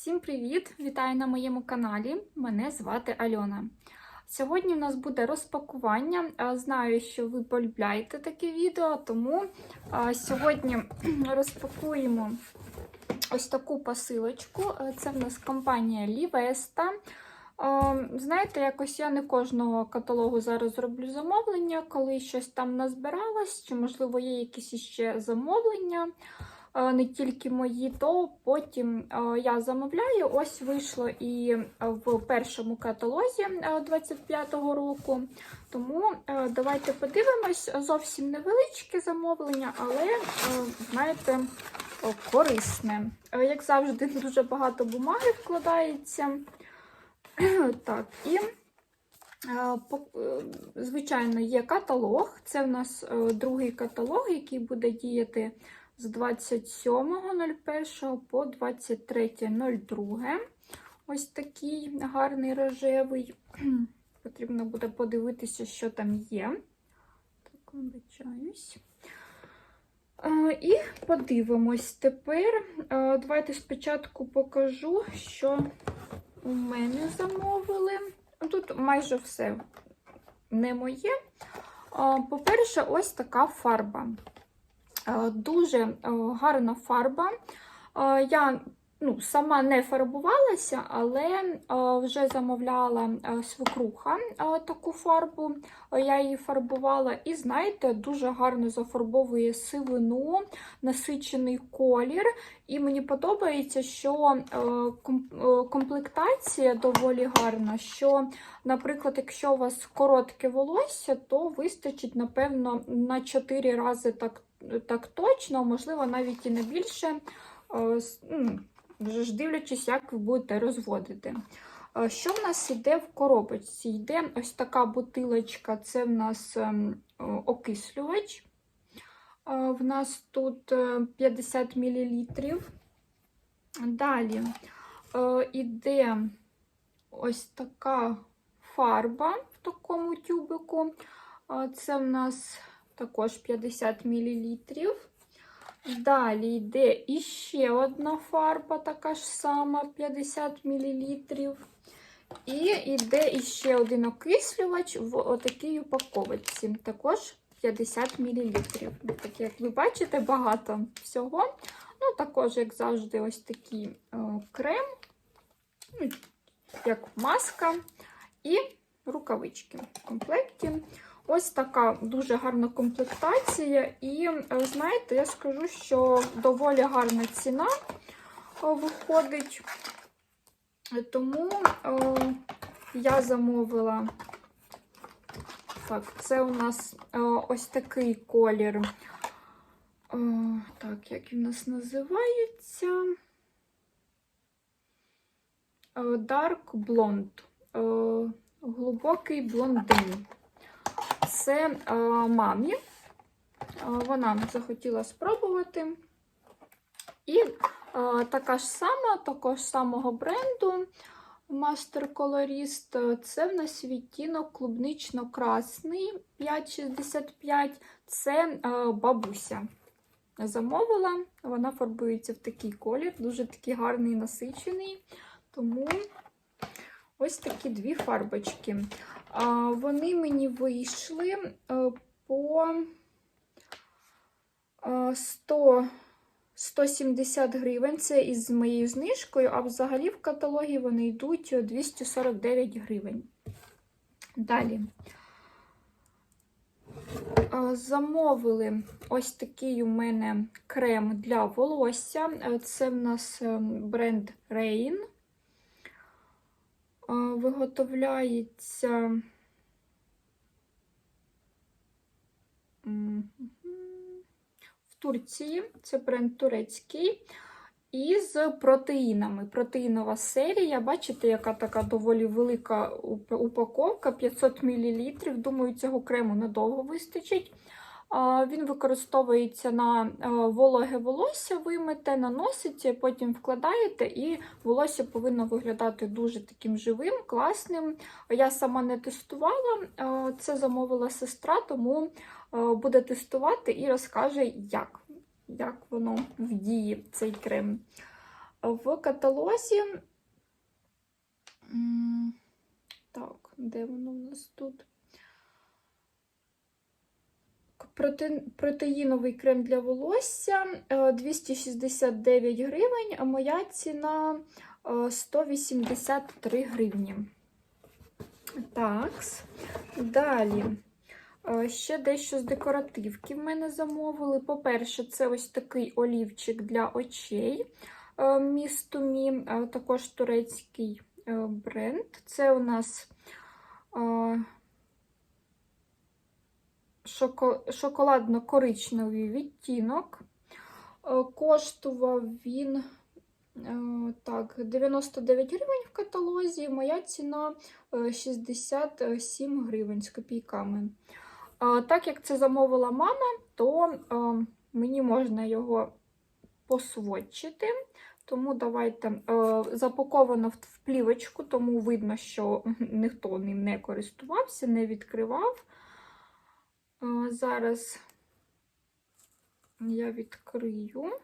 Всім привіт! Вітаю на моєму каналі. Мене звати Альона. Сьогодні в нас буде розпакування. Знаю, що ви полюбляєте таке відео, тому сьогодні розпакуємо ось таку посилочку. Це в нас компанія Лівеста. Знаєте, якось я не кожного каталогу зараз роблю замовлення, коли щось там назбиралось, чи, можливо, є якісь іще замовлення не тільки мої, то потім е, я замовляю. Ось вийшло і в першому каталозі 25-го року. Тому е, давайте подивимось. Зовсім невеличке замовлення, але, е, знаєте, корисне. Е, Як завжди, дуже багато бумаги вкладається. Так, і, е, е, звичайно, є каталог. Це в нас е, другий каталог, який буде діяти з 27.01 по 23.02. Ось такий гарний рожевий. Потрібно буде подивитися, що там є. Так, вибачаюсь. Е, І подивимось тепер. Е, Давайте спочатку покажу, що у мене замовили. Тут майже все не моє. По-перше, ось така фарба. А, Дуже е, гарна фарба. Я ну, сама не фарбувалася, але е, вже замовляла е, свекруха е, таку фарбу. Е, Я її фарбувала, і знаєте, дуже гарно зафарбовує сивину, насичений колір. І мені подобається, що е, ком- е, комплектація доволі гарна. Що, наприклад, якщо у вас коротке волосся, то вистачить, напевно, на 4 рази так, так точно, можливо, навіть і не більше. Е, Вже ж дивлячись, як ви будете розводити. Е, Що в нас йде в коробочці? Йде ось така бутилочка, це в нас ем, окислювач. Е, В нас тут е, 50 мл. Далі е, іде ось така фарба в такому тюбику. Це в нас також 50 мл. Далі йде іще одна фарба, така ж сама 50 мл. І йде іще один окислювач в отакій упаковочці, також 50 мл. Так, як ви бачите, багато всього. Ну, також, як завжди, ось такий е, крем, ну, як маска і рукавички в комплекті. Ось така дуже гарна комплектація. І, е, знаєте, я скажу, що доволі гарна ціна е, виходить. Тому е, я замовила. Так, це у нас е, ось такий колір. Е, так, як він у нас називається? Dark Blonde. Е, глибокий блондин. Це е, мамі. Е, вона захотіла спробувати. І е, така ж сама, такого ж самого бренду Master Colorist. Це в нас відтінок клубнично-красний 5,65. Це бабуся. Замовила, вона фарбується в такий колір, дуже такий гарний насичений. Тому ось такі дві фарбочки. Вони мені вийшли е, по е, 100, 170 гривень. Це із моєю знижкою, а взагалі в каталогі вони йдуть 249 гривень. Далі. Е, Замовили ось такий у мене крем для волосся. Е, Це в нас е, бренд Rain. Виготовляється в Турції, це бренд турецький. І з протеїнами. Протеїнова серія. Бачите, яка така доволі велика упаковка 500 мл. Думаю, цього крему надовго вистачить. Він використовується на е, вологе волосся, вимите, наносите, потім вкладаєте, і волосся повинно виглядати дуже таким живим, класним. Я сама не тестувала, е, це замовила сестра, тому е, буде тестувати і розкаже, як, як воно в дії, цей крем. В каталозі. Так, де воно в нас тут? Проте... Протеїновий крем для волосся е, 269 гривень, а моя ціна е, 183 гривні. Так, далі. Е, Ще дещо з декоративки в мене замовили. По-перше, це ось такий олівчик для очей е, місту Мі, е, також турецький е, бренд. Це у нас е, шоколадно-коричневий відтінок. Е, Коштував він е, так, 99 гривень в каталозі. Моя ціна е, 67 гривень з копійками. Так як це замовила мама, то е, мені можна його посводчити. Тому давайте е, запаковано в плівочку, тому видно, що ніхто ним не користувався, не відкривав. Зараз я відкрию.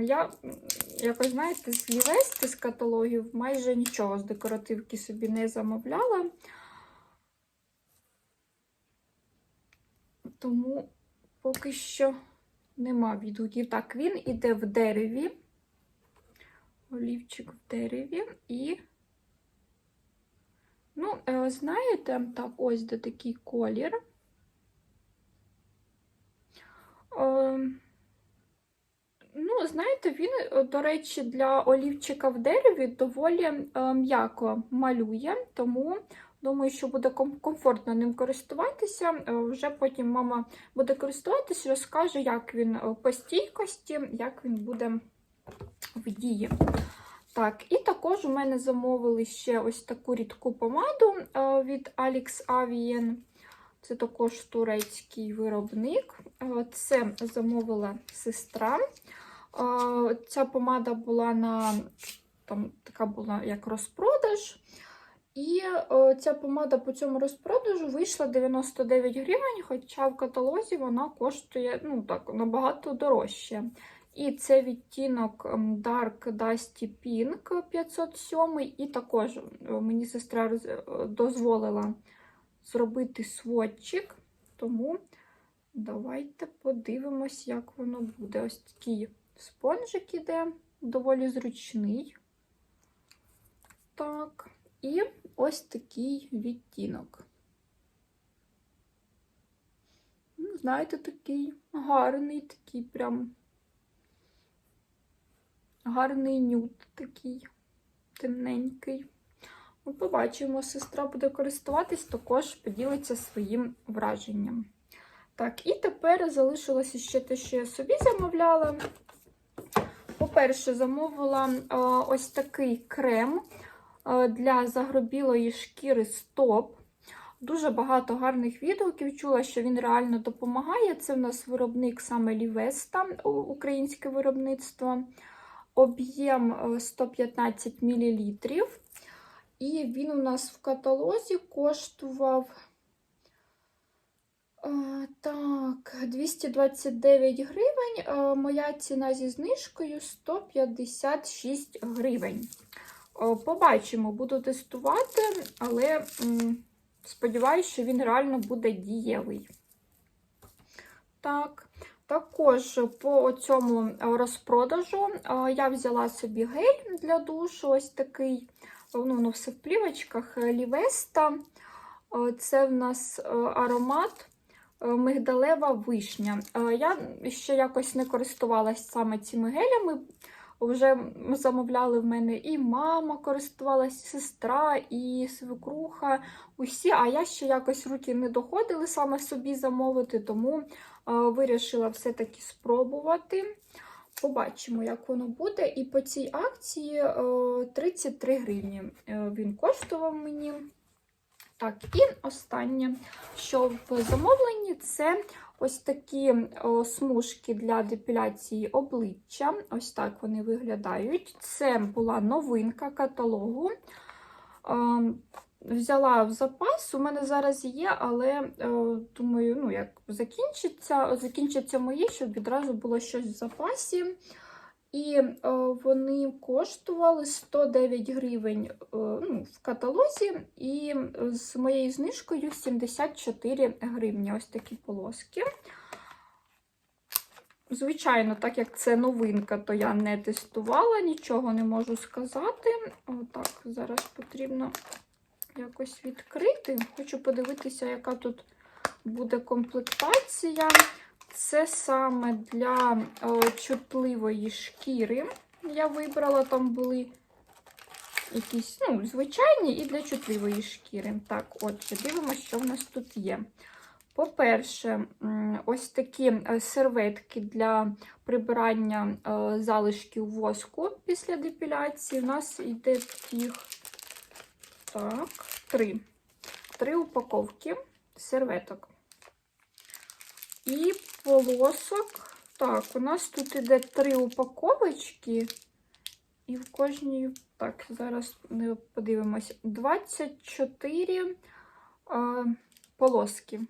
Я якось, знаєте, з Лівести з каталогів майже нічого з декоративки собі не замовляла. Тому поки що нема відгуків. Так, він іде в дереві. Олівчик в дереві і. Ну, е, знаєте, так, ось де такий колір. Е, Ну, знаєте, він, е, до речі, для олівчика в дереві доволі е, м'яко малює, тому думаю, що буде комфортно ним користуватися. Вже потім мама буде користуватися, розкаже, як він по стійкості, як він буде в дії. Так, і також у мене замовили ще ось таку рідку помаду е, від Alex Avien. Це також турецький виробник. Е, Це замовила сестра. Е, Ця помада була на там така була як розпродаж. І ця помада по цьому розпродажу вийшла 99 гривень, хоча в каталозі вона коштує ну, так, набагато дорожче. І це відтінок ем, Dark Dusty Pink 507, і також е, мені сестра е, дозволила зробити сводчик, тому давайте подивимось, як воно буде. Ось такий спонжик іде, доволі зручний. Так, і ось такий відтінок. Ну, Знаєте, такий гарний, такий прям гарний нюд такий темненький. Ми побачимо, сестра буде користуватись, також поділиться своїм враженням. Так, і тепер залишилося ще те, що я собі замовляла. По-перше, замовила е, ось такий крем е, для загробілої шкіри стоп. Дуже багато гарних відгуків чула, що він реально допомагає. Це в нас виробник саме Лівеста, українське виробництво. Об'єм е, 115 мл. І він у нас в каталозі коштував е, так, 229 гривень. Е, Моя ціна зі знижкою 156 гривень. Е, Побачимо, буду тестувати, але сподіваюся, що він реально буде дієвий. Так, також по цьому розпродажу е, я взяла собі гель для душу, ось такий, ну, воно все в плівочках, Лівеста. Е, Це в нас е, аромат е, мигдалева вишня. Е, Я ще якось не користувалася саме цими гелями. Вже замовляли в мене і мама користувалась, і сестра, і свекруха, усі, а я ще якось руки не доходили саме собі замовити, тому е, вирішила все-таки спробувати. Побачимо, як воно буде. І по цій акції е, 33 гривні е, він коштував мені. Так, і останнє, що в замовленні, це ось такі о, смужки для депіляції обличчя. Ось так вони виглядають. Це була новинка каталогу. Е, взяла в запас. У мене зараз є, але е, думаю, ну як закінчиться, закінчаться мої, щоб відразу було щось в запасі. І е, вони коштували 109 гривень е, ну, в каталозі, і з моєю знижкою 74 гривні. Ось такі полоски. Звичайно, так як це новинка, то я не тестувала, нічого не можу сказати. Отак, зараз потрібно якось відкрити. Хочу подивитися, яка тут буде комплектація. Це саме для о, чутливої шкіри. Я вибрала, там були якісь ну, звичайні і для чутливої шкіри. Так, отже, дивимося, що в нас тут є. По-перше, ось такі е, серветки для прибирання е, залишків воску після депіляції. У нас йде їх так, три. Три упаковки серветок. І полосок. Так, у нас тут іде три упаковочки. І в кожній, так, зараз подивимось, 24 а, полоски.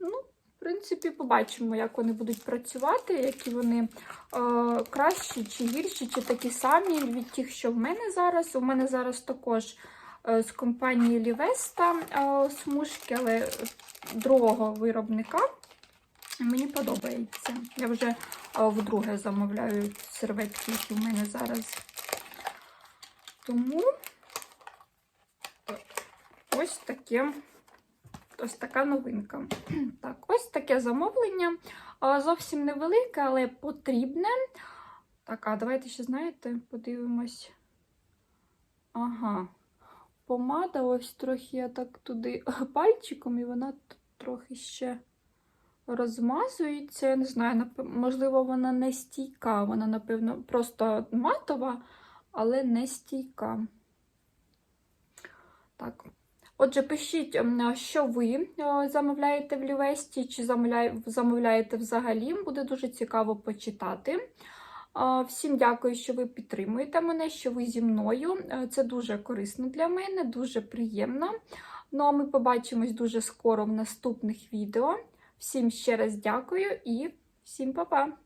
Ну, в принципі, побачимо, як вони будуть працювати, які вони а, кращі чи гірші, чи такі самі від тих, що в мене зараз. У мене зараз також а, з компанії Лівеста а, смужки, але другого виробника. Мені подобається. Я вже а, вдруге замовляю серветки, які в мене зараз. Тому ось таке. Ось така новинка. Так, ось таке замовлення. А, Зовсім невелике, але потрібне. Так, а давайте ще, знаєте, подивимось. Ага. Помада, ось трохи я так туди пальчиком, і вона трохи ще розмазується. Я не знаю, можливо, вона не стійка. Вона, напевно, просто матова, але не стійка. Так. Отже, пишіть, що ви е, замовляєте в Лівесті, чи замовляєте взагалі. Буде дуже цікаво почитати. Всім дякую, що ви підтримуєте мене, що ви зі мною. Е, Це дуже корисно для мене, дуже приємно. Ну а ми побачимось дуже скоро в наступних відео. Всім ще раз дякую і всім па-па!